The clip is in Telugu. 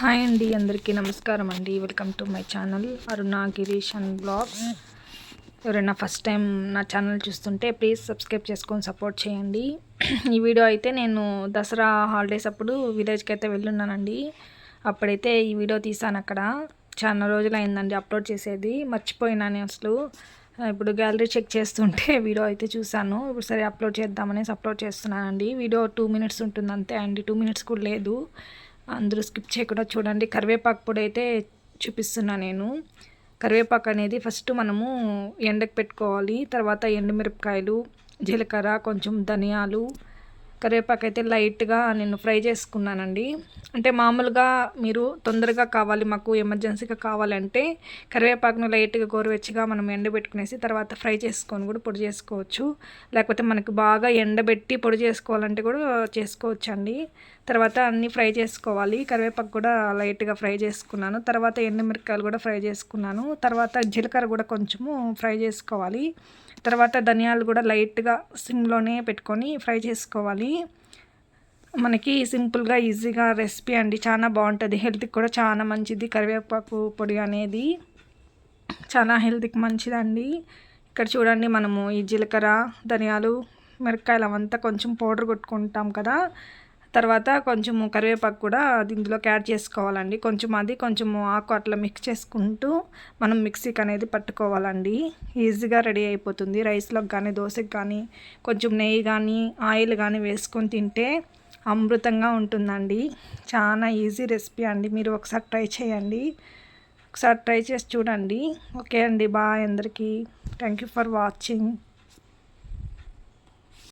హాయ్ అండి అందరికీ నమస్కారం అండి. Welcome to my channel Aruna Girish and blogs ఎవరైనా ఫస్ట్ టైం నా ఛానల్ చూస్తుంటే ప్లీజ్ సబ్స్క్రైబ్ చేసుకొని సపోర్ట్ చేయండి. ఈ వీడియో అయితే నేను దసరా హాలిడేస్ అప్పుడు విలేజ్కి అయితే వెళ్ళున్నానండి. అప్పుడైతే ఈ వీడియో తీసాను అక్కడ. చాలా రోజులు అయిందండి అప్లోడ్ చేసేది మర్చిపోయినాను అసలు. ఇప్పుడు గ్యాలరీ చెక్ చేస్తుంటే వీడియో అయితే చూశాను. ఇప్పుడు సరే అప్లోడ్ చేద్దామనేసి అప్లోడ్ చేస్తున్నానండి. వీడియో టూ మినిట్స్ ఉంటుంది అంతే అండి. టూ మినిట్స్ కూడా లేదు. అందరూ స్కిప్ చేయకుండా చూడండి. కరివేపాకు పొడి అయితే చూపిస్తున్నా నేను. కరివేపాకు అనేది ఫస్ట్ మనము ఎండకు పెట్టుకోవాలి. తర్వాత ఎండుమిరపకాయలు జీలకర్ర కొంచెం ధనియాలు కరివేపాకు అయితే లైట్గా నేను ఫ్రై చేసుకున్నానండి. అంటే మామూలుగా మీరు తొందరగా కావాలి మాకు ఎమర్జెన్సీగా కావాలంటే కరివేపాకును లైట్గా గోరువెచ్చగా మనం ఎండబెట్టుకునేసి తర్వాత ఫ్రై చేసుకొని కూడా పొడి చేసుకోవచ్చు. లేకపోతే మనకు బాగా ఎండబెట్టి పొడి చేసుకోవాలంటే కూడా చేసుకోవచ్చు అండి తర్వాత అన్నీ ఫ్రై చేసుకోవాలి. కరివేపాకు కూడా లైట్గా ఫ్రై చేసుకున్నాను. తర్వాత ఎండుమిరకాయలు కూడా ఫ్రై చేసుకున్నాను. తర్వాత జీలకర్ర కూడా కొంచెము ఫ్రై చేసుకోవాలి. తర్వాత ధనియాలు కూడా లైట్గా సిమ్లోనే పెట్టుకొని ఫ్రై చేసుకోవాలి. మనకి సింపుల్గా ఈజీగా రెసిపీ అండి. చాలా బాగుంటుంది. హెల్త్కి కూడా చాలా మంచిది. కరివేపాకు పొడి అనేది చాలా హెల్త్కి మంచిదండి. ఇక్కడ చూడండి మనము ఈ జీలకర్ర ధనియాలు మిరపకాయలు అవంతా కొంచెం పౌడర్ కొట్టుకుంటాం కదా. తర్వాత కొంచెము కరివేపాకు కూడా ఇందులోకి యాడ్ చేసుకోవాలండి. కొంచెం అది కొంచెము ఆకు అట్లా మిక్స్ చేసుకుంటూ మనం మిక్సీకి అనేది పట్టుకోవాలండి. ఈజీగా రెడీ అయిపోతుంది. రైస్లోకి కానీ దోశకి కానీ కొంచెం నెయ్యి కానీ ఆయిల్ కానీ వేసుకొని తింటే అమృతంగా ఉంటుందండి. చాలా ఈజీ రెసిపీ అండి. మీరు ఒకసారి ట్రై చేయండి. ఒకసారి ట్రై చేసి చూడండి. ఓకే అండి. బాయ్ అందరికీ. Thank you for watching